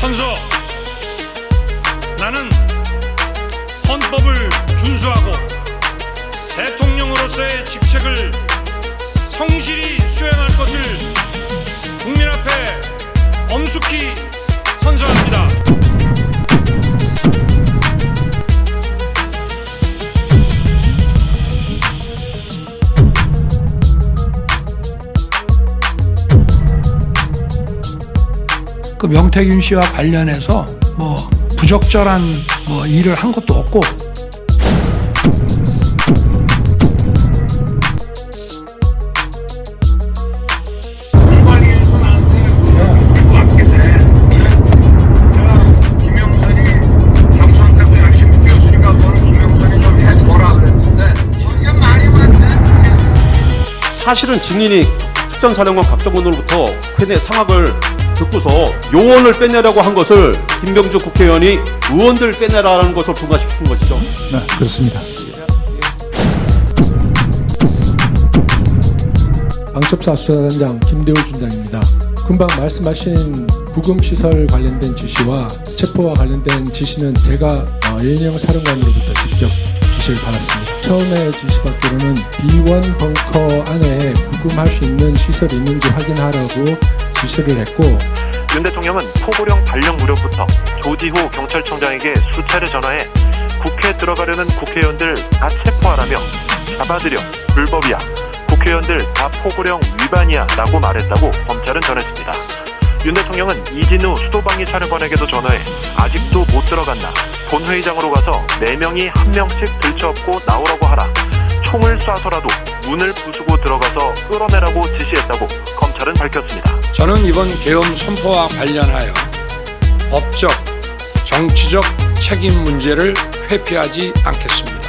선서 나는 헌법을 준수하고 대통령으로서의 직책을 성실히 수행할 것을 국민 앞에 엄숙히 선서합니다. 그 명태균 씨와 관련해서 뭐 부적절한 뭐 일을 한 것도 없고. 사실은 증인이 특전사령관 각정군으로부터 괜의 상학을 듣고서 요원을 빼내라고 한 것을 김병주 국회의원이 의원들 빼내라는 것을 부과시킨 것이죠. 네, 그렇습니다. 방첩사 수사단장 김대우 준장입니다. 금방 말씀하신 구금시설 관련된 지시와 체포와 관련된 지시는 제가 어, 예인영 사령관으로부터 직접 지시를 받았습니다. 처음에 지시받기로는 B1 벙커 안에 구금할 수 있는 시설이 있는지 확인하라고 지시를 했고 윤 대통령은 포고령 발령 무렵부터 조지호 경찰청장에게 수차례 전화해 국회 들어가려는 국회의원들 다 체포하라며 잡아들여 불법이야 국회의원들 다 포고령 위반이야 라고 말했다고 검찰은 전했습니다. 윤 대통령은 이진우 수도방위 차려관에게도 전화해 아직도 못 들어갔나 본회의장으로 가서 4명이 한 명씩 들쳐업고 나오라고 하라 총을 쏴서라도 문을 부수고 들어가서 끌어내라고 지시했다고 검찰은 밝혔습니다. 저는 이번 계엄 선포와 관련하여 법적, 정치적 책임 문제를 회피하지 않겠습니다.